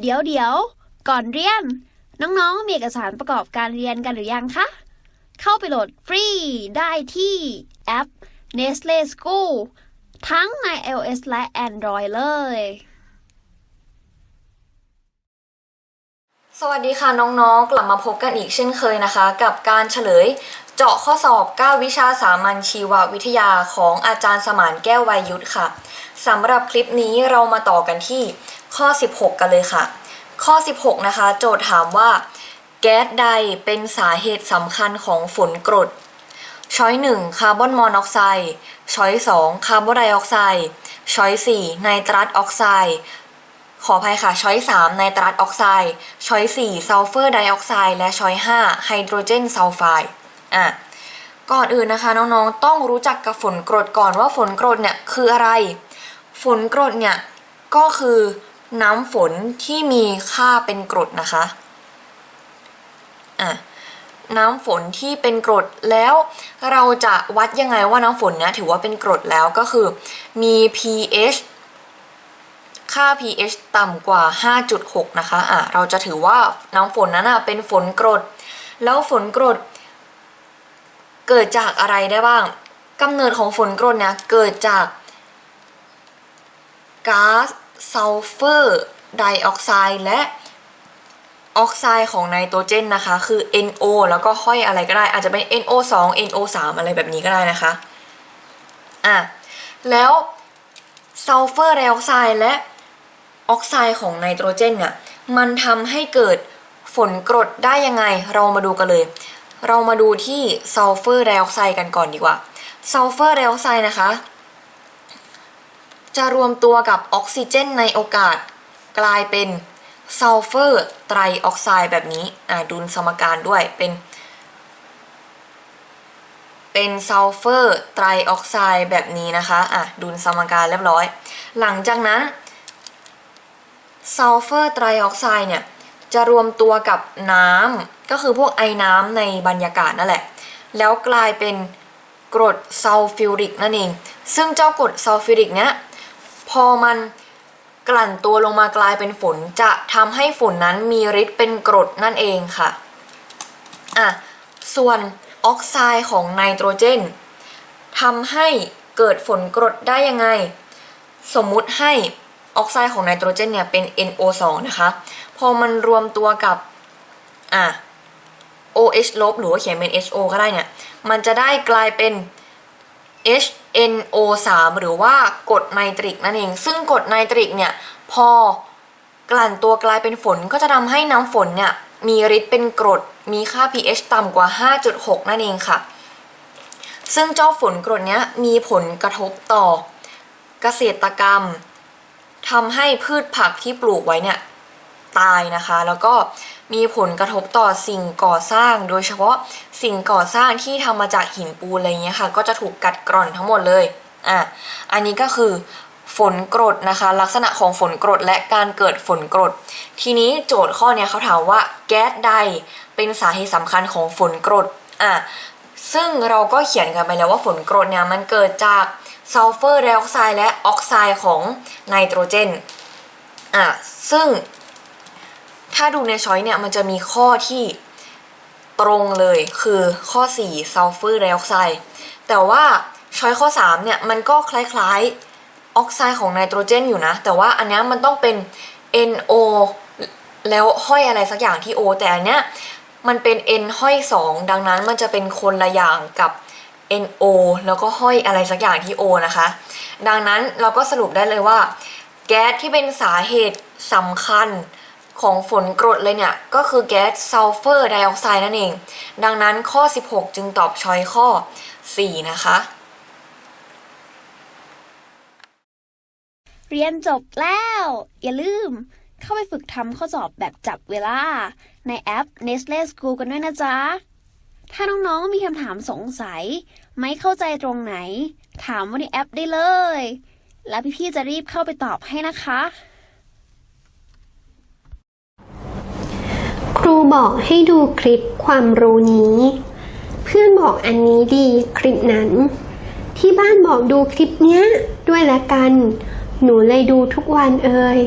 เดี๋ยวเดี๋ยว ก่อนเรียน น้องๆ มีเอกสารประกอบการเรียนกันหรือยังคะ เข้าไปโหลดฟรีได้ที่แอป Nestle School ทั้งใน iOS และ Android เลย สวัสดีค่ะน้องๆ กลับมาพบกันอีกเช่นเคยนะคะ กับการเฉลยเจาะข้อสอบ 9 วิชาสามัญชีววิทยาของอาจารย์สมานแก้ววัยยุทธค่ะสำหรับคลิปนี้เรามาต่อกันที่ ข้อ 16 กันเลยค่ะ ข้อ 16 นะคะ โจทย์ถามว่า แก๊สใดเป็นสาเหตุสำคัญของฝนกรดช้อย1คาร์บอนมอนอกไซด์ช้อย2คาร์บอนไดออกไซด์ช้อย4ไนตรัสออกไซด์ขออภัยค่ะ ช้อย3ไนตรัสออกไซด์ช้อย4ซัลเฟอร์ไดออกไซด์และช้อย5ไฮโดรเจนซัลไฟด์อะก่อนอื่นนะคะ น้องๆ ต้องรู้จักกับฝนกรดก่อนว่าฝนกรดเนี่ยคืออะไรฝนกรดเนี่ยก็คือ น้ำฝนที่มีค่าเป็นกรดนะคะอะน้ำฝนที่เป็นกรดแล้วเราจะวัดยังไงว่าน้ำฝนเนี้ยถือว่าเป็นกรดแล้วก็คือมี pH ค่า pH ต่ำกว่า 5.6 นะคะ อะ เราจะถือว่าน้ำฝนนั้นอะเป็นฝนกรด แล้วฝนกรด เกิดจากอะไรได้บ้างกำเนิดของฝนกรดเนี่ยเกิดจากก๊าซ ซัลเฟอร์ไดออกไซด์และออกไซด์ของไนโตรเจนนะคะ คือ NO แล้วก็ค่อยอะไรก็ได้ อาจจะเป็น NO2 NO3 อะไรแบบนี้ก็ได้นะคะ อะ แล้วซัลเฟอร์ไดออกไซด์และออกไซด์ของไนโตรเจนเนี่ยมันทำให้เกิดฝนกรดได้ยังไง เรามาดูกันเลย เรามาดูที่ซัลเฟอร์ไดออกไซด์กันก่อนดีกว่าซัลเฟอร์ไดออกไซด์นะคะ จะรวมตัวกับออกซิเจนในโอกาส กลายเป็นซัลเฟอร์ไตรออกไซด์แบบนี้ดุลสมการด้วยเป็น เป็นซัลเฟอร์ไตรออกไซด์แบบนี้นะคะอะดุลสมการเรียบร้อย หลังจากนั้นซัลเฟอร์ไตรออกไซด์เนี่ยจะรวมตัวกับน้ำก็คือพวกไอน้ำในบรรยากาศนั่นแหละ แล้วกลายเป็นกรดซัลฟิวริกนั่นเอง ซึ่งเจ้ากรดซัลฟิวริกเนี้ย พอมันกลั่นตัวลงมากลายเป็นฝนจะทำให้ฝนนั้นมีฤทธิ์เป็นกรดนั่นเองค่ะอะส่วนออกไซด์ของไนโตรเจนทำให้เกิดฝนกรดได้ยังไง สมมุติให้ออกไซด์ของไนโตรเจนเนี่ยเป็น NO2 นะคะ พอมันรวมตัวกับอะ OH ลบหรือว่าเขียนเป็น HO ก็ได้เนี่ย มันจะได้กลายเป็น H NO3 หรือว่ากรดไนตริกนั่นเอง ซึ่งกรดไนตริกเนี่ยพอกลั่นตัวกลายเป็นฝนก็จะทำให้น้ำฝนเนี่ยมีฤทธิ์เป็นกรดมีค่า pH ต่ำกว่า 5.6 นั่นเองค่ะ ซึ่งเจ้าฝนกรดเนี้ยมีผลกระทบต่อเกษตรกรรมทำให้พืชผักที่ปลูกไว้เนี่ย ตายนะคะ แล้วก็มีผลกระทบต่อสิ่งก่อสร้าง โดยเฉพาะสิ่งก่อสร้างที่ทำมาจากหินปูนอะไรเงี้ยค่ะ ก็จะถูกกัดกร่อนทั้งหมดเลยอะอันนี้ก็คือฝนกรดนะคะ ลักษณะของฝนกรดและการเกิดฝนกรด ทีนี้โจทย์ข้อเนี้ยเขาถามว่าแก๊สใดเป็นสาเหตุสำคัญของฝนกรดอะซึ่งเราก็เขียนกันไปแล้วว่าฝนกรดเนี่ยมันเกิดจากซัลเฟอร์ไดออกไซด์และออกไซด์ของไนโตรเจนอะซึ่งาดูในช้อยเนี่ยมันจะมีข้อที่ตรงเลยคือข้อ4ซัลเฟอร์ไดออกไซด์แต่ว่าช้อยข้อ3เนี่ยมันก็คล้ายๆออกไซด์ของไนโตรเจนอยู่นะ แต่ว่าอันนี้มันต้องเป็น NO แล้วห้อยอะไรสักอย่างที่ O แต่อันเนี้ยมันเป็น N ห้อย 2 ดังนั้นมันจะเป็นคนละอย่างกับ NO แล้วก็ห้อยอะไรสักอย่างที่ O นะคะ ดังนั้นเราก็สรุปได้เลยว่า แก๊สที่เป็นสาเหตุสำคัญ ของฝนกรดเลยเนี่ย ก็คือแก๊สซัลเฟอร์ไดออกไซด์นั่นเอง ดังนั้นข้อ 16 จึงตอบช้อยข้อ 4 นะคะ เรียนจบแล้ว อย่าลืมเข้าไปฝึกทำข้อสอบแบบจับเวลา ในแอป Nestle School กันด้วยนะจ๊ะ ถ้าน้องๆมีคำถามสงสัย ไม่เข้าใจตรงไหน ถามว่าในแอปได้เลย แล้วพี่ๆจะรีบเข้าไปตอบให้นะคะ รูบอกให้ดูคลิปความรู้นี้ เพื่อนบอกอันนี้ดีคลิปนั้น ที่บ้านบอกดูคลิปเนี้ยด้วยละกัน หนูเลยดูทุกวันเอ่ย